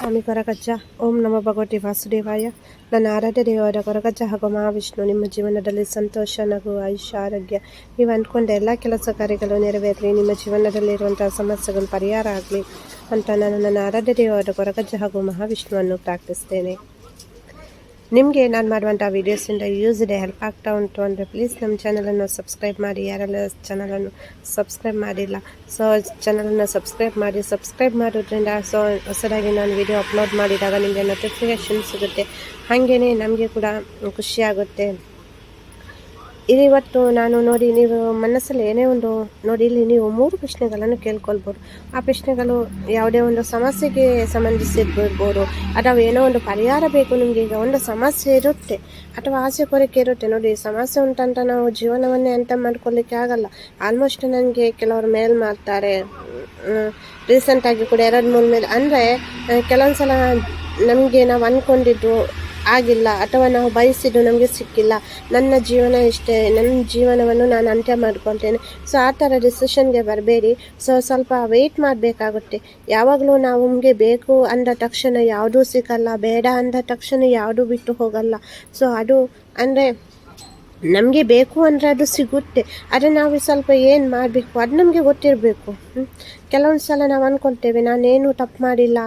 ಸ್ವಾಮಿ ಕೊರಗಜ್ಜ ಓಂ ನಮ ಭಗವತಿ ವಾಸುದೇವಾಯ ನನ್ನ ಆರಾಧ್ಯ ದೇವರ ಕೊರಗಜ್ಜ ಹಾಗೂ ಮಹಾವಿಷ್ಣು ನಿಮ್ಮ ಜೀವನದಲ್ಲಿ ಸಂತೋಷ ನಗು ಆಯುಷ್ಯ ಆರೋಗ್ಯ ನೀವು ಅಂದ್ಕೊಂಡ ಎಲ್ಲ ಕೆಲಸ ಕಾರ್ಯಗಳು ನೆರವೇರಲಿ. ನಿಮ್ಮ ಜೀವನದಲ್ಲಿರುವಂತಹ ಸಮಸ್ಯೆಗಳು ಪರಿಹಾರ ಆಗಲಿ ಅಂತ ನಾನು ನನ್ನ ಆರಾಧ್ಯ ದೇವರ ಕೊರಗಜ್ಜ ಹಾಗೂ ಮಹಾವಿಷ್ಣುವನ್ನು ಪ್ರಾರ್ಥಿಸ್ತೇನೆ. ನಿಮಗೆ ನಾನು ಮಾಡುವಂಥ ವೀಡಿಯೋಸಿಂದ ಯೂಸ್ ಇದೆ ಹೆಲ್ಪ್ ಆಗ್ತಾ ಉಂಟು ಅಂದರೆ ಪ್ಲೀಸ್ ನಮ್ಮ ಚಾನಲನ್ನು ಸಬ್ಸ್ಕ್ರೈಬ್ ಮಾಡಿ. ಯಾರೆಲ್ಲ ಚಾನಲನ್ನು ಸಬ್ಸ್ಕ್ರೈಬ್ ಮಾಡಿಲ್ಲ ಸೊ ಚಾನಲನ್ನು ಸಬ್ಸ್ಕ್ರೈಬ್ ಮಾಡಿ. ಸಬ್ಸ್ಕ್ರೈಬ್ ಮಾಡೋದ್ರಿಂದ ಸೊ ಹೊಸದಾಗಿ ನಾನು ವಿಡಿಯೋ ಅಪ್ಲೋಡ್ ಮಾಡಿದಾಗ ನಿಮಗೆ ನೋಟಿಫಿಕೇಷನ್ ಸಿಗುತ್ತೆ. ಹಾಗೆಯೇ ನಮಗೆ ಕೂಡ ಖುಷಿಯಾಗುತ್ತೆ ಇವತ್ತು ನಾನು ನೋಡಿ ನೀವು ಮನಸ್ಸಲ್ಲಿ ಏನೇ ಒಂದು ನೋಡಿ, ಇಲ್ಲಿ ನೀವು ಮೂರು ಪ್ರಶ್ನೆಗಳನ್ನು ಕೇಳ್ಕೊಳ್ಬೋದು. ಆ ಪ್ರಶ್ನೆಗಳು ಯಾವುದೇ ಒಂದು ಸಮಸ್ಯೆಗೆ ಸಂಬಂಧಿಸಿರ್ಬೋದು, ಅಥವಾ ಏನೋ ಒಂದು ಪರಿಹಾರ ಬೇಕು ನಿಮಗೆ, ಈಗ ಒಂದು ಸಮಸ್ಯೆ ಇರುತ್ತೆ, ಅಥವಾ ಆಸೆ ಕೊರಕೆ ಇರುತ್ತೆ. ನೋಡಿ, ಸಮಸ್ಯೆ ಉಂಟಂತ ನಾವು ಜೀವನವನ್ನೇ ಅಂತ ಮಾಡ್ಕೊಳ್ಳಿಕ್ಕೆ ಆಗಲ್ಲ. ಆಲ್ಮೋಸ್ಟ್ ನನಗೆ ಕೆಲವರು ಮೇಲ್ ಮಾಡ್ತಾರೆ. ರೀಸೆಂಟಾಗಿ ಕೂಡ ಎರಡು, ಮೂರು ಮೇಲೆ ಅಂದರೆ ಕೆಲವೊಂದು ಸಲ ನಮಗೆ ನಾವು ಅಂದ್ಕೊಂಡಿದ್ದು ಆಗಿಲ್ಲ ಅಥವಾ ನಾವು ಬಯಸಿದ್ದು ನಮಗೆ ಸಿಕ್ಕಿಲ್ಲ. ನನ್ನ ಜೀವನ ಇಷ್ಟೇ, ನನ್ನ ಜೀವನವನ್ನು ನಾನು ಅಂತ್ಯ ಮಾಡ್ಕೊತೇನೆ. ಸೊ ಆ ಥರ ಡಿಸಿಷನ್ಗೆ ಬರಬೇಡಿ. ಸೊ ಸ್ವಲ್ಪ ವೆಯ್ಟ್ ಮಾಡಬೇಕಾಗುತ್ತೆ. ಯಾವಾಗಲೂ ನಾವು ನಮಗೆ ಬೇಕು ಅಂದ ತಕ್ಷಣ ಯಾವುದೂ ಸಿಗಲ್ಲ, ಬೇಡ ಅಂದ ತಕ್ಷಣ ಯಾವುದೂ ಬಿಟ್ಟು ಹೋಗಲ್ಲ. ಸೊ ಅದು ಅಂದರೆ ನಮಗೆ ಬೇಕು ಅಂದರೆ ಅದು ಸಿಗುತ್ತೆ. ಆದರೆ ನಾವು ಸ್ವಲ್ಪ ಏನು ಮಾಡಬೇಕು, ಅದು ನಮಗೆ ಗೊತ್ತಿರಬೇಕು. ಕೆಲವೊಂದು ಸಲ ನಾವು ಅಂದ್ಕೊಳ್ತೇವೆ ನಾನೇನು ತಪ್ಪು ಮಾಡಿಲ್ಲ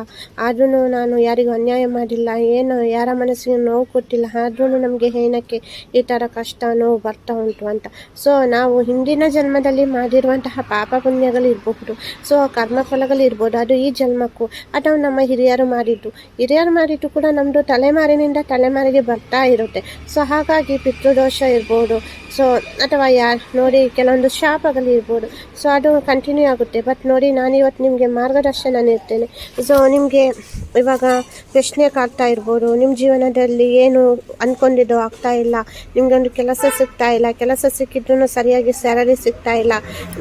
ಆದ್ರೂ ನಾನು ಯಾರಿಗೂ ಅನ್ಯಾಯ ಮಾಡಿಲ್ಲ, ಏನು ಯಾರ ಮನಸ್ಸಿಗೆ ನೋವು ಕೊಟ್ಟಿಲ್ಲ ಆದ್ರೂ ನಮಗೆ ಏನಕ್ಕೆ ಈ ಥರ ಕಷ್ಟ, ನೋವು ಬರ್ತಾ ಉಂಟು ಅಂತ. ಸೊ ನಾವು ಹಿಂದಿನ ಜನ್ಮದಲ್ಲಿ ಮಾಡಿರುವಂತಹ ಪಾಪ ಪುಣ್ಯಗಳು ಇರಬಹುದು ಸೊ ಕರ್ಮಫಲಗಳಿರ್ಬೋದು ಅದು ಈ ಜನ್ಮಕ್ಕೂ, ಅಥವಾ ನಮ್ಮ ಹಿರಿಯರು ಮಾಡಿದ್ದು. ಹಿರಿಯರು ಮಾಡಿದ್ದು ಕೂಡ ನಮ್ಮದು ತಲೆಮಾರಿನಿಂದ ತಲೆಮಾರಿಗೆ ಬರ್ತಾ ಇರುತ್ತೆ. ಸೊ ಹಾಗಾಗಿ ಪಿತೃದೋಷ ಇರ್ಬೋದು ಸೊ ಅಥವಾ ಯಾರು, ನೋಡಿ ಕೆಲವೊಂದು ಶಾಪಗಳಿರ್ಬೋದು ಸೊ ಅದು ಕಂಟಿನ್ಯೂ ಆಗುತ್ತೆ ಬಟ್ ನೋಡಿ ನಾನು ಇವತ್ತು ನಿಮಗೆ ಮಾರ್ಗದರ್ಶನ ನೀಡ್ತೇನೆ. ಸೊ ನಿಮಗೆ ಇವಾಗ ಪ್ರಶ್ನೆ ಕಾಡ್ತಾ ಇರ್ಬೋದು. ನಿಮ್ಮ ಜೀವನದಲ್ಲಿ ಏನು ಅಂದ್ಕೊಂಡಿದ್ದು ಆಗ್ತಾ ಇಲ್ಲ. ನಿಮಗೊಂದು ಕೆಲಸ ಸಿಗ್ತಾ ಇಲ್ಲ. ಕೆಲಸ ಸಿಕ್ಕಿದ್ರೂ ಸರಿಯಾಗಿ ಸ್ಯಾಲರಿ ಸಿಗ್ತಾ ಇಲ್ಲ.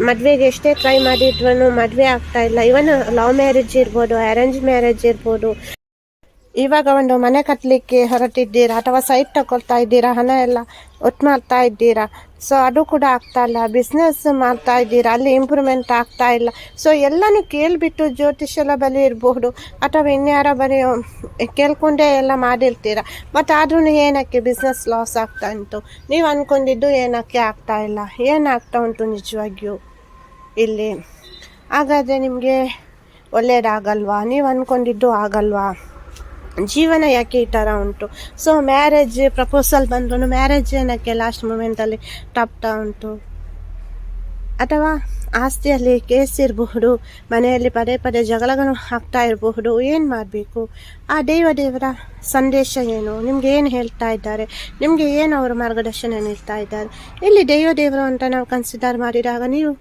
ಮದುವೆಗೆ ಎಷ್ಟೇ ಟ್ರೈ ಮಾಡಿದ್ರು ಮದುವೆ ಆಗ್ತಾ ಇಲ್ಲ. ಇವನ್ ಲವ್ ಮ್ಯಾರೇಜ್ ಇರ್ಬೋದು ಅರೇಂಜ್ ಮ್ಯಾರೇಜ್ ಇರ್ಬೋದು. ಇವಾಗ ಒಂದು ಮನೆ ಕಟ್ಟಲಿಕ್ಕೆ ಹೊರಟಿದ್ದೀರಾ? ಅಥವಾ ಸೈಟ್ ತಗೊಳ್ತಾ ಇದ್ದೀರಾ? ಹಣ ಎಲ್ಲ ಒಟ್ಟು ಮಾಡ್ತಾ ಇದ್ದೀರಾ? ಸೊ ಅದು ಕೂಡ ಆಗ್ತಾ ಇಲ್ಲ. ಬಿಸ್ನೆಸ್ ಮಾಡ್ತಾ ಇದ್ದೀರಾ? ಅಲ್ಲಿ ಇಂಪ್ರೂವ್ಮೆಂಟ್ ಆಗ್ತಾ ಇಲ್ಲ. ಸೊ ಎಲ್ಲನೂ ಕೇಳಿಬಿಟ್ಟು ಜ್ಯೋತಿಷ್ಯಲ ಬಳಿ ಇರಬಹುದು ಅಥವಾ ಇನ್ಯಾರ ಬಳಿ ಕೇಳ್ಕೊಂಡೇ ಎಲ್ಲ ಮಾಡಿರ್ತೀರ? ಬಟ್ ಆದ್ರೂ ಏನಕ್ಕೆ ಬಿಸ್ನೆಸ್ ಲಾಸ್ ಆಗ್ತಾ ಉಂಟು? ನೀವು ಅಂದ್ಕೊಂಡಿದ್ದು ಏನಕ್ಕೆ ಆಗ್ತಾ ಇಲ್ಲ? ಏನಾಗ್ತಾ ಉಂಟು ನಿಜವಾಗಿಯೂ ಇಲ್ಲಿ? ಹಾಗಾದರೆ ನಿಮಗೆ ಒಳ್ಳೆಯದಾಗಲ್ವಾ ನೀವು ಅಂದ್ಕೊಂಡಿದ್ದು ಆಗಲ್ವಾ? ಜೀವನ ಯಾಕೆ ಈ ಥರ ಉಂಟು? ಸೊ ಮ್ಯಾರೇಜ್ ಪ್ರಪೋಸಲ್ ಬಂದ್ರೂ ಮ್ಯಾರೇಜ್ ಏನಕ್ಕೆ ಲಾಸ್ಟ್ ಮೂಮೆಂಟಲ್ಲಿ ತಪ್ತಾ ಉಂಟು? ಅಥವಾ ಆಸ್ತಿಯಲ್ಲಿ ಕೇಸ್ ಇರಬಹುದು, ಮನೆಯಲ್ಲಿ ಪದೇ ಪದೇ ಜಗಳಗಳು ಆಗ್ತಾ ಇರಬಹುದು, ಏನು ಮಾಡಬೇಕು? ಆ ದೇವ ದೇವರ ಸಂದೇಶ ಏನು? ನಿಮ್ಗೆ ಏನು ಹೇಳ್ತಾ ಇದ್ದಾರೆ? ನಿಮಗೆ ಏನು ಅವರು ಮಾರ್ಗದರ್ಶನ ನೀಡ್ತಾ ಇದ್ದಾರೆ? ಇಲ್ಲಿ ದೇವ ದೇವರು ಅಂತ ನಾವು ಕನ್ಸಿಡರ್ ಮಾಡಿದಾಗ ನೀವು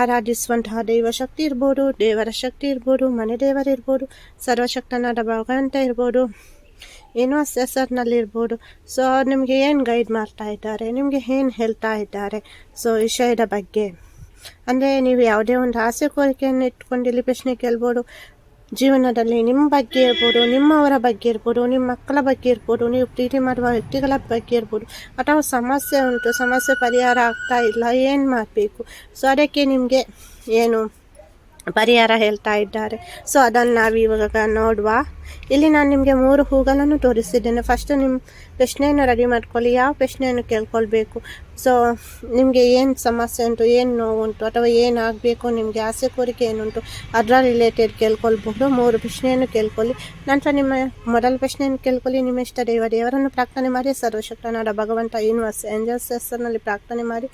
ಆರಾಧಿಸುವಂತಹ ದೈವ ಶಕ್ತಿ ಇರ್ಬೋದು, ದೇವರ ಶಕ್ತಿ ಇರ್ಬೋದು, ಮನೆ ದೇವರಿರ್ಬೋದು ಸರ್ವಶಕ್ತನಾದ ಭಗವಂತ ಇರ್ಬೋದು, ಏನೋ ಸೆಸರ್ನಲ್ಲಿರ್ಬೋದು ಸೊ ನಿಮಗೆ ಏನು ಗೈಡ್ ಮಾಡ್ತಾ ಇದ್ದಾರೆ, ನಿಮಗೆ ಏನು ಹೇಳ್ತಾ ಇದ್ದಾರೆ? ಸೊ ವಿಷಯದ ಬಗ್ಗೆ. ಅಂದರೆ, ನೀವು ಯಾವುದೇ ಒಂದು ಆಸೆ ಕೋರಿಕೆಯನ್ನು ಇಟ್ಕೊಂಡು ಪ್ರಶ್ನೆ ಕೇಳ್ಬೋದು ಜೀವನದಲ್ಲಿ ನಿಮ್ಮ ಬಗ್ಗೆ ಇರ್ಬೋದು, ನಿಮ್ಮವರ ಬಗ್ಗೆ ಇರ್ಬೋದು, ನಿಮ್ಮ ಮಕ್ಕಳ ಬಗ್ಗೆ ಇರ್ಬೋದು, ನೀವು ಪ್ರೀತಿ ಮಾಡುವ ವ್ಯಕ್ತಿಗಳ ಬಗ್ಗೆ ಇರ್ಬೋದು. ಅಥವಾ ಸಮಸ್ಯೆ ಉಂಟು, ಸಮಸ್ಯೆ ಪರಿಹಾರ ಆಗ್ತಾ ಇಲ್ಲ, ಏನು ಮಾಡಬೇಕು? ಸೊ, ಅದಕ್ಕೆ ನಿಮಗೆ ಏನು ಪರಿಹಾರ ಹೇಳ್ತಾ ಇದ್ದಾರೆ. ಸೊ ಅದನ್ನು ನಾವು ಇವಾಗ ನೋಡುವ. ಇಲ್ಲಿ ನಾನು ನಿಮಗೆ ಮೂರು ಹೂಗಳನ್ನು ತೋರಿಸಿದ್ದೇನೆ. ಫಸ್ಟ್ ನಿಮ್ಮ ಪ್ರಶ್ನೆಯನ್ನು ರೆಡಿ ಮಾಡ್ಕೊಳ್ಳಿ. ಯಾವ ಪ್ರಶ್ನೆಯನ್ನು ಕೇಳ್ಕೊಳ್ಬೇಕು? ಸೊ ನಿಮಗೆ ಏನು ಸಮಸ್ಯೆ ಉಂಟು, ಏನು ನೋವು ಉಂಟು ಅಥವಾ ಏನಾಗಬೇಕು, ನಿಮಗೆ ಆಸೆ, ಕೋರಿಕೆ ಏನುಂಟು, ಅದರ ರಿಲೇಟೆಡ್ ಕೇಳ್ಕೊಳ್ಬಹುದು. ಮೂರು ಪ್ರಶ್ನೆಯನ್ನು ಕೇಳ್ಕೊಳ್ಳಿ. ನಂತರ ನಿಮ್ಮ ಮೊದಲ ಪ್ರಶ್ನೆಯನ್ನು ಕೇಳ್ಕೊಳ್ಳಿ. ನಿಮ್ಮ ಇಷ್ಟ ದೇವ ದೇವರನ್ನು ಪ್ರಾರ್ಥನೆ ಮಾಡಿ, ಸರ್ವಶಕ್ತನಾದ ಭಗವಂತ ಯೂನಿವರ್ಸ್ ಏಂಜಲ್ಸ್ ಹೆಸರಿನಲ್ಲಿ ಪ್ರಾರ್ಥನೆ ಮಾಡಿ.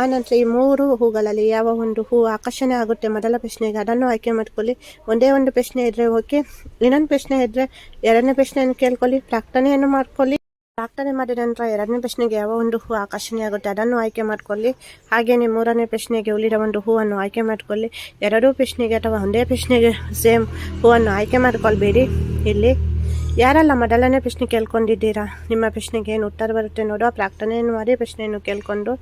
ಆನಂತರ ಈ ಮೂರು ಹೂಗಳಲ್ಲಿ ಯಾವ ಒಂದು ಹೂ ಆಕರ್ಷಣೆ ಆಗುತ್ತೆ? ಮೊದಲ ಪ್ರಶ್ನೆಗೆ ಅದನ್ನು ಆಯ್ಕೆ ಮಾಡ್ಕೊಳ್ಳಿ. ಒಂದೇ ಒಂದು ಪ್ರಶ್ನೆ ಇದ್ದರೆ ಓಕೆ. ಇನ್ನೊಂದು ಪ್ರಶ್ನೆ ಇದ್ದರೆ ಎರಡನೇ ಪ್ರಶ್ನೆಯನ್ನು ಕೇಳ್ಕೊಳ್ಳಿ. ಪ್ರಾರ್ಥನೆಯನ್ನು ಮಾಡ್ಕೊಳ್ಳಿ. ಪ್ರಾರ್ಥನೆ ಮಾಡಿದ ನಂತರ ಎರಡನೇ ಪ್ರಶ್ನೆಗೆ ಯಾವ ಒಂದು ಹೂ ಆಕರ್ಷಣೆ ಆಗುತ್ತೆ ಅದನ್ನು ಆಯ್ಕೆ ಮಾಡ್ಕೊಳ್ಳಿ. ಹಾಗೆಯೇ ಮೂರನೇ ಪ್ರಶ್ನೆಗೆ ಉಳಿದ ಒಂದು ಹೂವನ್ನು ಆಯ್ಕೆ ಮಾಡ್ಕೊಳ್ಳಿ. ಎರಡೂ ಪ್ರಶ್ನೆಗೆ ಅಥವಾ ಒಂದೇ ಪ್ರಶ್ನೆಗೆ ಸೇಮ್ ಹೂವನ್ನು ಆಯ್ಕೆ ಮಾಡ್ಕೊಳ್ಬೇಡಿ. ಇಲ್ಲಿ ಯಾರೆಲ್ಲ ಮೊದಲನೇ ಪ್ರಶ್ನೆ ಕೇಳ್ಕೊಂಡಿದ್ದೀರಾ? ನಿಮ್ಮ ಪ್ರಶ್ನೆಗೆ ಏನು ಉತ್ತರ ಬರುತ್ತೆ ನೋಡುವ ಪ್ರಾರ್ಥನೆಯನ್ನು ಅದೇ ಪ್ರಶ್ನೆಯನ್ನು ಕೇಳ್ಕೊಂಡು.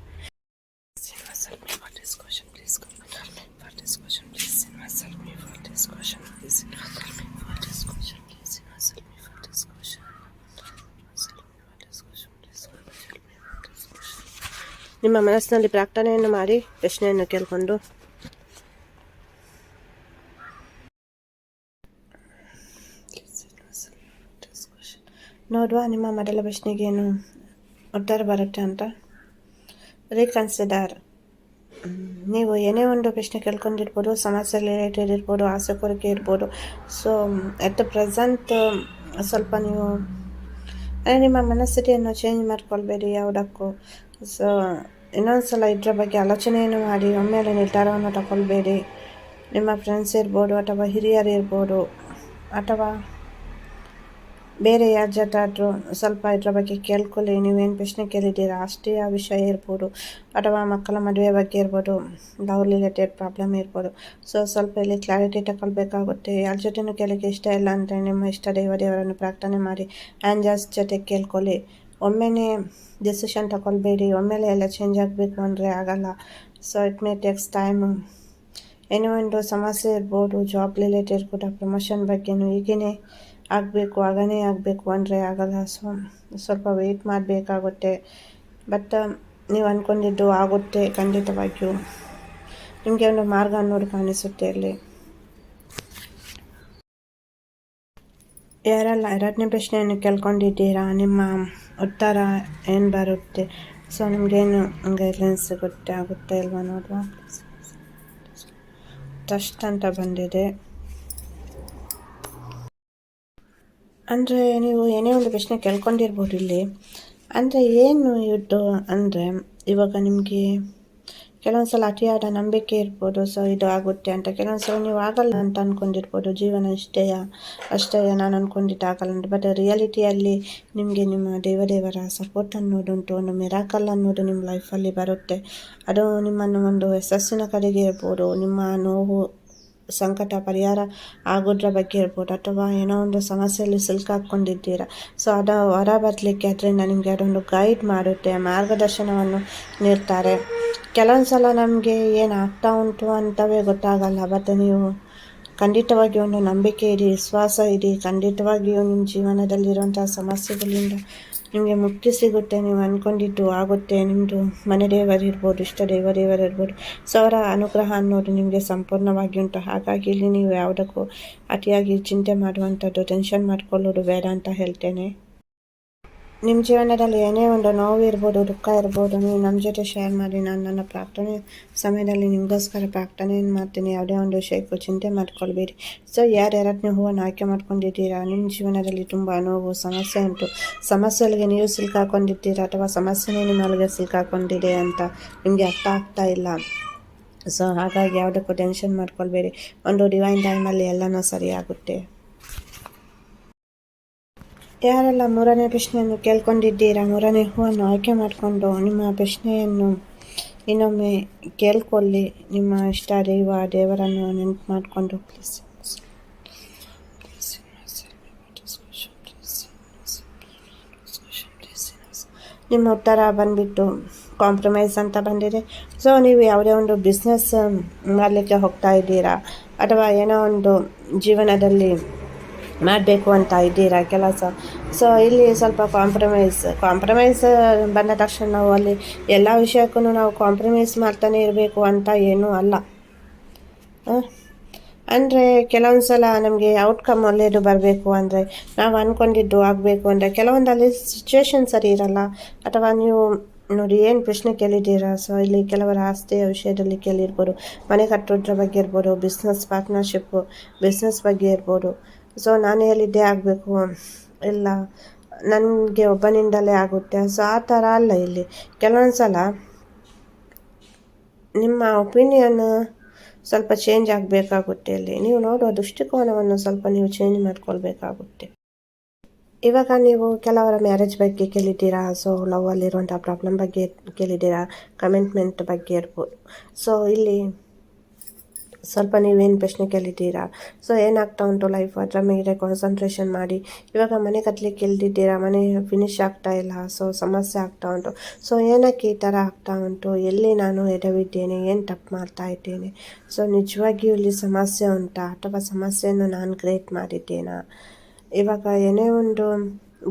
ನಿಮ್ಮ ಮನಸ್ಸಿನಲ್ಲಿ ಪ್ರಾರ್ಥನೆಯನ್ನು ಮಾಡಿ, ಪ್ರಶ್ನೆಯನ್ನು ಕೇಳಿಕೊಂಡು. ನೋಡುವ, ನಿಮ್ಮ ಮೊದಲ ಪ್ರಶ್ನೆಗೆ ಏನು ಉತ್ತರ ಬರುತ್ತೆ ಅಂತ. ರೀಕನ್ಸಿಡರ್ ನೀವು ಏನೇ ಒಂದು ಪ್ರಶ್ನೆ ಕೇಳ್ಕೊಂಡಿರ್ಬೋದು ಸಮಸ್ಯೆ ರಿಲೇಟೆಡ್ ಇರ್ಬೋದು ಆಸೆ ಕೋರಿಕೆ ಇರ್ಬೋದು ಸೊ ಎಟ್ ದ ಪ್ರೆಸೆಂಟ್ ಸ್ವಲ್ಪ ನೀವು ನಿಮ್ಮ ಮನಸ್ಥಿತಿಯನ್ನು ಚೇಂಜ್ ಮಾಡ್ಕೊಳ್ಬೇಡಿ ಯಾವುದಕ್ಕೂ. ಸೊ ಇನ್ನೊಂದು ಸಲ ಇದರ ಬಗ್ಗೆ ಆಲೋಚನೆಯನ್ನು ಮಾಡಿ ಒಮ್ಮೆಲೆ ನಿರ್ಧಾರವನ್ನು ತಗೊಳ್ಬೇಡಿ. ನಿಮ್ಮ ಫ್ರೆಂಡ್ಸ್ ಇರ್ಬೋದು ಅಥವಾ ಹಿರಿಯರು ಇರ್ಬೋದು ಅಥವಾ ಬೇರೆ ಯಾರ ಜೊತೆ ಆದರೂ ಸ್ವಲ್ಪ ಇದರ ಬಗ್ಗೆ ಕೇಳ್ಕೊಳ್ಳಿ. ನೀವೇನು ಪ್ರಶ್ನೆ ಕೇಳಿದ್ದೀರಾ? ಅಷ್ಟೇ ಆ ವಿಷಯ ಇರ್ಬೋದು ಅಥವಾ ಮಕ್ಕಳ ಮದುವೆ ಬಗ್ಗೆ ಇರ್ಬೋದು ಲವ್ ರಿಲೇಟೆಡ್ ಪ್ರಾಬ್ಲಮ್ ಇರ್ಬೋದು. ಸೊ ಸ್ವಲ್ಪ ಇಲ್ಲಿ ಕ್ಲಾರಿಟಿ ತಗೊಳ್ಬೇಕಾಗುತ್ತೆ. ಯಾರ ಜೊತೆನೂ ಕೇಳೋಕ್ಕೆ ಇಷ್ಟ ಇಲ್ಲ ಅಂದರೆ ನಿಮ್ಮ ಇಷ್ಟ ದೇವ ದೇವರನ್ನು ಪ್ರಾರ್ಥನೆ ಮಾಡಿ. ಆ್ಯಂಜಾಸ್ ಜೊತೆ ಕೇಳ್ಕೊಳ್ಳಿ. ಒಮ್ಮೆನೇ ಡಿಸಿಷನ್ ತಗೊಳ್ಬೇಡಿ ಒಮ್ಮೆಲೆ ಎಲ್ಲ ಚೇಂಜ್ ಆಗಬೇಕು ಅಂದರೆ ಆಗಲ್ಲ. So it may takes time ಏನೋ ಒಂದು ಸಮಸ್ಯೆ ಇರ್ಬೋದು ಜಾಬ್ ರಿಲೇಟೆಡ್ ಕೂಡ ಪ್ರಮೋಷನ್ ಬಗ್ಗೆನೂ ಈಗೇ ಆಗಬೇಕು, ಆಗನೇ ಆಗಬೇಕು ಅಂದರೆ ಆಗಲ್ಲ. ಸೊ ಸ್ವಲ್ಪ ವೆಯ್ಟ್ ಮಾಡಬೇಕಾಗುತ್ತೆ. ಬಟ್ ನೀವು ಅಂದ್ಕೊಂಡಿದ್ದು ಆಗುತ್ತೆ ಖಂಡಿತವಾಗಿಯೂ. ನಿಮಗೆ ಒಂದು ಮಾರ್ಗ ಅನ್ನೋದು ಕಾಣಿಸುತ್ತೆ ಅಲ್ಲಿ ಯಾರೆಲ್ಲ ಎರಡನೇ ಪ್ರಶ್ನೆಯನ್ನು ಕೇಳ್ಕೊಂಡಿದ್ದೀರಾ? ನಿಮ್ಮ ಉತ್ತರ ಏನು ಬರುತ್ತೆ? ಸೊ ನಿಮಗೇನು ಗೈಡ್ಲೈನ್ಸ್ ಗೊತ್ತೆ ಆಗುತ್ತೆ ಇಲ್ವಾ ನೋಡುವ? ಟಸ್ಟ್ ಅಂತ ಬಂದಿದೆ. ಅಂದರೆ ನೀವು ಏನೇ ಒಂದು ಪ್ರಶ್ನೆ ಕೇಳ್ಕೊಂಡಿರ್ಬೋದು ಇಲ್ಲಿ. ಅಂದರೆ ಏನು ಇದು ಅಂದರೆ ಇವಾಗ ನಿಮಗೆ ಕೆಲವೊಂದು ಸಲ ಅತಿಯಾದ ನಂಬಿಕೆ ಇರ್ಬೋದು ಸೊ ಇದು ಆಗುತ್ತೆ ಅಂತ. ಕೆಲವೊಂದು ಸಲ ನೀವು ಆಗಲ್ಲ ಅಂತ ಅಂದ್ಕೊಂಡಿರ್ಬೋದು ಜೀವನ ಇಷ್ಟೇಯ ಅಷ್ಟೇ ನಾನು ಅಂದ್ಕೊಂಡಿದ್ದು ಆಗಲ್ಲ ಅಂತ. ಬಟ್ ರಿಯಾಲಿಟಿಯಲ್ಲಿ ನಿಮಗೆ ನಿಮ್ಮ ದೇವದೇವರ ಸಪೋರ್ಟ್ ಅನ್ನೋದುಂಟು ಒಂದು ಮಿರಾಕಲ್ ಅನ್ನೋದು ನಿಮ್ಮ ಲೈಫಲ್ಲಿ ಬರುತ್ತೆ. ಅದು ನಿಮ್ಮನ್ನು ಒಂದು ಯಶಸ್ಸಿನ ಕಡೆಗೆ ಇರ್ಬೋದು, ನಿಮ್ಮ ನೋವು, ಸಂಕಟ, ಪರಿಹಾರ ಆಗೋದ್ರ ಬಗ್ಗೆ ಇರ್ಬೋದು, ಅಥವಾ ಏನೋ ಒಂದು ಸಮಸ್ಯೆಯಲ್ಲಿ ಸಿಲ್ಕಾಕೊಂಡಿದ್ದೀರಾ ಸೊ ಅದು ಹೊರ ಬರಲಿಕ್ಕೆ ಅದರಿಂದ ನಿಮಗೆ ಅದೊಂದು ಗೈಡ್ ಮಾಡುತ್ತೆ, ಮಾರ್ಗದರ್ಶನವನ್ನು ನೀಡ್ತಾರೆ. ಕೆಲವೊಂದು ಸಲ ನಮಗೆ ಏನು ಆಗ್ತಾ ಉಂಟು ಅಂತವೇ ಗೊತ್ತಾಗಲ್ಲ. ಬಟ್ ನೀವು ಖಂಡಿತವಾಗಿಯೂ ಒಂದು ನಂಬಿಕೆ ಇಡಿ ವಿಶ್ವಾಸ ಇಡಿ ಖಂಡಿತವಾಗಿಯೂ ನಿಮ್ಮ ಜೀವನದಲ್ಲಿರುವಂಥ ಸಮಸ್ಯೆಗಳಿಂದ ನಿಮಗೆ ಮುಕ್ತಿ ಸಿಗುತ್ತೆ. ನೀವು ಅಂದ್ಕೊಂಡಿದ್ದು ಆಗುತ್ತೆ. ನಿಮ್ಮದು ಮನೆ ದೇವರಿರ್ಬೋದು ಇಷ್ಟ ದೇವ ದೇವರು ಇರ್ಬೋದು. ಸೊ ಅವರ ಅನುಗ್ರಹ ಅನ್ನೋದು ನಿಮಗೆ ಸಂಪೂರ್ಣವಾಗಿ ಉಂಟು. ಹಾಗಾಗಿ ಇಲ್ಲಿ ನೀವು ಯಾವುದಕ್ಕೂ ಅತಿಯಾಗಿ ಚಿಂತೆ ಮಾಡುವಂಥದ್ದು ಟೆನ್ಷನ್ ಮಾಡ್ಕೊಳ್ಳೋದು ಬೇಡ ಅಂತ ಹೇಳ್ತೇನೆ. ನಿಮ್ಮ ಜೀವನದಲ್ಲಿ ಏನೇ ಒಂದು ನೋವು ಇರ್ಬೋದು ದುಃಖ ಇರ್ಬೋದು, ನೀವು ನಮ್ಮ ಜೊತೆ ಶೇರ್ ಮಾಡಿ, ನಾನು ನನ್ನ ಪ್ರಾರ್ಥನೆ ಸಮಯದಲ್ಲಿ ನಿಮಗೋಸ್ಕರ ಪ್ರಾರ್ಥನೆಯನ್ನು ಮಾಡ್ತೀನಿ. ಯಾವುದೇ ಒಂದು ವಿಷಯಕ್ಕೂ ಚಿಂತೆ ಮಾಡ್ಕೊಳ್ಬೇಡಿ. ಸೊ ಯಾರ್ಯಾರತ್ನೇ ಹೂವನ್ನು ಆಯ್ಕೆ ಮಾಡ್ಕೊಂಡಿದ್ದೀರಾ? ನಿಮ್ಮ ಜೀವನದಲ್ಲಿ ತುಂಬ ನೋವು, ಸಮಸ್ಯೆ ಉಂಟು. ಸಮಸ್ಯೆಗಳಿಗೆ ನೀವು ಸಿಲ್ಕಾಕೊಂಡಿದ್ದೀರಾ ಅಥವಾ ಸಮಸ್ಯೆನೇ ನಿಮ್ಮೊಳಗೆ ಸಿಲ್ಕಾಕೊಂಡಿದೆ ಅಂತ ನಿಮಗೆ ಅರ್ಥ ಆಗ್ತಾ ಇಲ್ಲ? ಸೊ ಹಾಗಾಗಿ ಯಾವುದಕ್ಕೂ ಟೆನ್ಷನ್ ಮಾಡ್ಕೊಳ್ಬೇಡಿ. ಒಂದು ಡಿವೈನ್ ಟೈಮಲ್ಲಿ ಎಲ್ಲನೂ ಸರಿಯಾಗುತ್ತೆ. ಯಾರೆಲ್ಲ ಮೂರನೇ ಪ್ರಶ್ನೆಯನ್ನು ಕೇಳ್ಕೊಂಡಿದ್ದೀರಾ? ಮೂರನೇ ಹೂವನ್ನು ಆಯ್ಕೆ ಮಾಡಿಕೊಂಡು ನಿಮ್ಮ ಪ್ರಶ್ನೆಯನ್ನು ಇನ್ನೊಮ್ಮೆ ಕೇಳ್ಕೊಳ್ಳಿ. ನಿಮ್ಮ ಇಷ್ಟ ದೈವ ದೇವರನ್ನು ನೆನಪು ಮಾಡಿಕೊಂಡು. ಪ್ಲೀಸ್ ನಿಮ್ಮ ಉತ್ತರ ಬಂದುಬಿಟ್ಟು ಕಾಂಪ್ರಮೈಸ್ ಅಂತ ಬಂದಿದೆ. ಸೊ ನೀವು ಯಾವುದೇ ಒಂದು ಬಿಸ್ನೆಸ್ ಮಾಡಲಿಕ್ಕೆ ಹೋಗ್ತಾ ಇದ್ದೀರಾ? ಅಥವಾ ಏನೋ ಒಂದು ಜೀವನದಲ್ಲಿ ಮಾಡಬೇಕು ಅಂತ ಇದ್ದೀರಾ ಕೆಲಸ? ಸೊ ಇಲ್ಲಿ ಸ್ವಲ್ಪ ಕಾಂಪ್ರಮೈಸ್ ಕಾಂಪ್ರಮೈಸ್ ಬಂದ ತಕ್ಷಣ ನಾವು ಅಲ್ಲಿ ಎಲ್ಲ ವಿಷಯಕ್ಕೂ ನಾವು ಕಾಂಪ್ರಮೈಸ್ ಮಾಡ್ತಾನೆ ಇರಬೇಕು ಅಂತ ಏನೂ ಅಲ್ಲ. ಅಂದರೆ ಕೆಲವೊಂದು ಸಲ ನಮಗೆ ಔಟ್ಕಮ್ ಒಳ್ಳೆಯದು ಬರಬೇಕು ಅಂದರೆ ನಾವು ಅಂದ್ಕೊಂಡಿದ್ದು ಆಗಬೇಕು ಅಂದರೆ ಕೆಲವೊಂದಲ್ಲಿ ಸಿಚುವೇಶನ್ ಸರಿ ಇರಲ್ಲ. ಅಥವಾ ನೀವು ನೋಡಿ ಏನು ಪ್ರಶ್ನೆ ಕೇಳಿದ್ದೀರಾ? ಸೊ ಇಲ್ಲಿ ಕೆಲವರ ಆಸ್ತಿಯ ವಿಷಯದಲ್ಲಿ ಕೇಳಿರ್ಬೋದು. ಮನೆ ಕಟ್ಟೋದ್ರ ಬಗ್ಗೆ ಇರ್ಬೋದು ಬಿಸ್ನೆಸ್ ಪಾರ್ಟ್ನರ್ಶಿಪ್ಪು ಬಿಸ್ನೆಸ್ ಬಗ್ಗೆ ಇರ್ಬೋದು. ಸೊ ನಾನು ಹೇಳಿದ್ದೇ ಆಗಬೇಕು. ಇಲ್ಲ, ನನಗೆ ಒಬ್ಬನಿಂದಲೇ ಆಗುತ್ತೆ. ಸೊ ಆ ಥರ ಅಲ್ಲ ಇಲ್ಲಿ. ಕೆಲವೊಂದು ಸಲ ನಿಮ್ಮ ಒಪಿನಿಯನ್ ಸ್ವಲ್ಪ ಚೇಂಜ್ ಆಗಬೇಕಾಗುತ್ತೆ ಇಲ್ಲಿ. ನೀವು ನೋಡುವ ದೃಷ್ಟಿಕೋನವನ್ನು ಸ್ವಲ್ಪ ನೀವು ಚೇಂಜ್ ಮಾಡ್ಕೊಳ್ಬೇಕಾಗುತ್ತೆ. ಇವಾಗ ನೀವು ಕೆಲವರ ಮ್ಯಾರೇಜ್ ಬಗ್ಗೆ ಕೇಳಿದ್ದೀರಾ? ಸೊ ಲವಲ್ಲಿರುವಂಥ ಪ್ರಾಬ್ಲಮ್ ಬಗ್ಗೆ ಕೇಳಿದ್ದೀರಾ? ಕಮೆಂಟ್ಮೆಂಟ್ ಬಗ್ಗೆ ಇರ್ಬೋದು. ಸೊ ಇಲ್ಲಿ ಸ್ವಲ್ಪ ನೀವೇನು ಪ್ರಶ್ನೆ ಕೇಳಿದ್ದೀರಾ? ಸೊ ಏನಾಗ್ತಾ ಉಂಟು ಲೈಫ್ ಅದರ ಮೇಲೆ ಕಾನ್ಸಂಟ್ರೇಷನ್ ಮಾಡಿ. ಇವಾಗ ಮನೆ ಕಟ್ಟಲಿಕ್ಕೆ ಇಲ್ದಿದ್ದೀರಾ ಮನೆ ಫಿನಿಶ್ ಆಗ್ತಾ ಇಲ್ಲ. ಸೊ ಸಮಸ್ಯೆ ಆಗ್ತಾ ಉಂಟು. ಸೊ ಏನಕ್ಕೆ ಈ ಥರ ಆಗ್ತಾ ಉಂಟು? ಎಲ್ಲಿ ನಾನು ಎಡವಿದ್ದೇನೆ? ಏನು ತಪ್ಪು ಮಾಡ್ತಾ ಇದ್ದೇನೆ? ಸೊ ನಿಜವಾಗಿಯೂ ಇಲ್ಲಿ ಸಮಸ್ಯೆ ಉಂಟಾ? ಅಥವಾ ಸಮಸ್ಯೆಯನ್ನು ನಾನು ಕ್ರಿಯೇಟ್ ಮಾಡಿದ್ದೇನಾ? ಇವಾಗ ಏನೇ ಒಂದು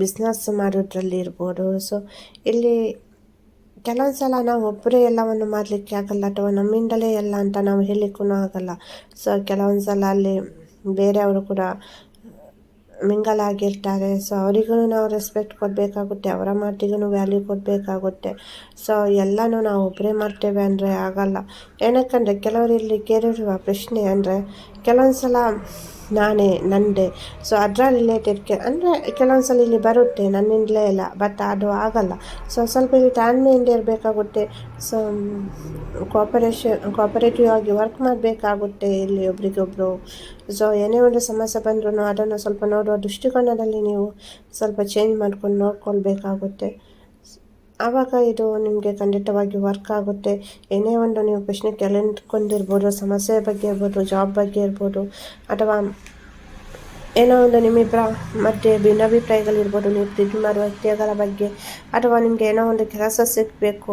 ಬಿಸ್ನೆಸ್ ಮಾಡೋದ್ರಲ್ಲಿ ಇರ್ಬೋದು. ಸೊ ಇಲ್ಲಿ ಕೆಲವೊಂದು ಸಲ ನಾವು ಒಬ್ಬರೇ ಎಲ್ಲವನ್ನು ಮಾಡಲಿಕ್ಕೆ ಆಗಲ್ಲ ಅಥವಾ ನಮ್ಮಿಂದಲೇ ಎಲ್ಲ ಅಂತ ನಾವು ಹೇಳಲಿಕ್ಕೂ ಆಗಲ್ಲ. ಸೊ ಕೆಲವೊಂದು ಸಲ ಅಲ್ಲಿ ಬೇರೆಯವರು ಕೂಡ ಮಿಂಗಲ್ ಆಗಿರ್ತಾರೆ. ಸೊ ಅವರಿಗೂ ನಾವು ರೆಸ್ಪೆಕ್ಟ್ ಕೊಡಬೇಕಾಗುತ್ತೆ, ಅವರ ಮಾತಿಗೂ ವ್ಯಾಲ್ಯೂ ಕೊಡಬೇಕಾಗುತ್ತೆ. ಸೊ ಎಲ್ಲನೂ ನಾವು ಒಬ್ಬರೇ ಮಾಡ್ತೇವೆ ಅಂದರೆ ಆಗಲ್ಲ. ಏನಕ್ಕಂದರೆ, ಕೆಲವರು ಇಲ್ಲಿ ಕೇಳಿರುವ ಪ್ರಶ್ನೆ ಅಂದರೆ, ಕೆಲವೊಂದು ಸಲ ನಾನೇ, ನಂದೆ. ಸೊ ಅದರ ರಿಲೇಟೆಡ್ ಕೆ, ಅಂದರೆ ಕೆಲವೊಂದು ಸಲ ಇಲ್ಲಿ ಬರುತ್ತೆ, ನನ್ನಿಂದಲೇ ಇಲ್ಲ ಬಟ್ ಅದು ಆಗಲ್ಲ. ಸೊ ಸ್ವಲ್ಪ ಇಲ್ಲಿ ತಾಳ್ಮೆಯಿಂದ ಇರಬೇಕಾಗುತ್ತೆ. ಸೊ ಕೋಪರೇಷನ್ ಕೋಪರೇಟಿವ್ ಆಗಿ ವರ್ಕ್ ಮಾಡಬೇಕಾಗುತ್ತೆ ಇಲ್ಲಿ ಒಬ್ರಿಗೊಬ್ಬರು ಸೊ ಏನೇ ಒಂದು ಸಮಸ್ಯೆ ಬಂದರೂ ಅದನ್ನು ಸ್ವಲ್ಪ ನೋಡುವ ದೃಷ್ಟಿಕೋನದಲ್ಲಿ ನೀವು ಸ್ವಲ್ಪ ಚೇಂಜ್ ಮಾಡ್ಕೊಂಡು ನೋಡ್ಕೊಳ್ಬೇಕಾಗುತ್ತೆ. ಆವಾಗ ಇದು ನಿಮಗೆ ಖಂಡಿತವಾಗಿ ವರ್ಕ್ ಆಗುತ್ತೆ. ಏನೇ ಒಂದು ನೀವು ಪ್ರಶ್ನೆ ಕೇಳಿಕೊಂಡಿರ್ಬೋದು, ಸಮಸ್ಯೆ ಬಗ್ಗೆ ಇರ್ಬೋದು ಜಾಬ್ ಬಗ್ಗೆ ಇರ್ಬೋದು, ಅಥವಾ ಏನೋ ಒಂದು ನಿಮ್ಮಿಬ್ಬರ ಮತ್ತು ಭಿನ್ನಾಭಿಪ್ರಾಯಗಳಿರ್ಬೋದು ನೀವು ಪ್ರೀತಿ ಮಾಡುವ ವ್ಯಕ್ತಿಗಳ ಬಗ್ಗೆ, ಅಥವಾ ನಿಮಗೆ ಏನೋ ಒಂದು ಕೆಲಸ ಸಿಗಬೇಕು.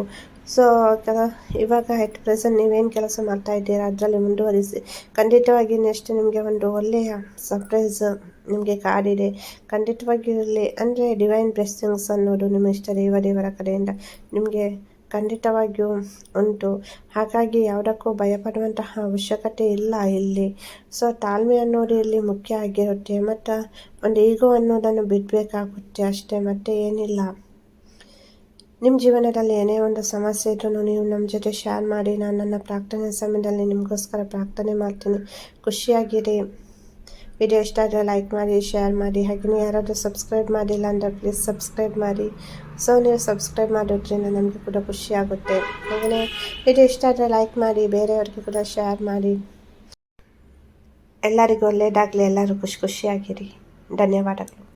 ಸೊ ಕೆಲ ಇವಾಗ ಎಟ್ ಪ್ರೆಸೆಂಟ್ ನೀವೇನು ಕೆಲಸ ಮಾಡ್ತಾ ಇದ್ದೀರಾ? ಅದರಲ್ಲಿ ಮುಂದುವರಿಸಿ. ಖಂಡಿತವಾಗಿ ನೆಕ್ಸ್ಟ್ ನಿಮಗೆ ಒಂದು ಒಳ್ಳೆಯ ಸರ್ಪ್ರೈಸ್ ನಿಮಗೆ ಕಾಡಿದೆ. ಖಂಡಿತವಾಗಿರಲಿ, ಅಂದರೆ ಡಿವೈನ್ ಬ್ಲೆಸ್ಸಿಂಗ್ಸ್ ಅನ್ನೋದು ನಿಮ್ಮ ಇಷ್ಟ ದೇವ ದೇವರ ಕಡೆಯಿಂದ ನಿಮಗೆ ಖಂಡಿತವಾಗಿಯೂ ಉಂಟು. ಹಾಗಾಗಿ ಯಾವುದಕ್ಕೂ ಭಯಪಡುವಂತಹ ಅವಶ್ಯಕತೆ ಇಲ್ಲ ಇಲ್ಲಿ. ಸೊ ತಾಳ್ಮೆ ಅನ್ನೋದು ಇಲ್ಲಿ ಮುಖ್ಯ ಆಗಿರುತ್ತೆ. ಮತ್ತು ಒಂದು ಈಗೋ ಅನ್ನೋದನ್ನು ಬಿಡಬೇಕಾಗುತ್ತೆ ಅಷ್ಟೇ, ಮತ್ತೆ ಏನಿಲ್ಲ. ನಿಮ್ಮ ಜೀವನದಲ್ಲಿ ಏನೇ ಒಂದು ಸಮಸ್ಯೆ ಇದ್ರೂ ನೀವು ನಮ್ಮ ಜೊತೆ ಶೇರ್ ಮಾಡಿ, ನಾನು ನನ್ನ ಪ್ರಾರ್ಥನೆ ಸಮಯದಲ್ಲಿ ನಿಮಗೋಸ್ಕರ ಪ್ರಾರ್ಥನೆ ಮಾಡ್ತೀನಿ. ಖುಷಿಯಾಗಿರಿ. ವಿಡಿಯೋ ಇಷ್ಟ ಆದರೆ ಲೈಕ್ ಮಾಡಿ ಶೇರ್ ಮಾಡಿ. ಹಾಗೆಯೇ ಯಾರಾದರೂ ಸಬ್ಸ್ಕ್ರೈಬ್ ಮಾಡಿಲ್ಲ ಅಂದರೆ ಪ್ಲೀಸ್ ಸಬ್ಸ್ಕ್ರೈಬ್ ಮಾಡಿ. ಸೊ ನೀವು ಸಬ್ಸ್ಕ್ರೈಬ್ ಮಾಡೋದ್ರಿಂದ ನಮಗೆ ಕೂಡ ಖುಷಿ ಆಗುತ್ತೆ. ಹಾಗೆಯೇ ವಿಡಿಯೋ ಇಷ್ಟ ಆದರೆ ಲೈಕ್ ಮಾಡಿ, ಬೇರೆಯವ್ರಿಗೆ ಕೂಡ ಶೇರ್ ಮಾಡಿ. ಎಲ್ಲರಿಗೂ ಒಳ್ಳೆಯದಾಗಲಿ ಎಲ್ಲರೂ ಖುಷಿ ಖುಷಿಯಾಗಿರಿ. ಧನ್ಯವಾದಗಳು.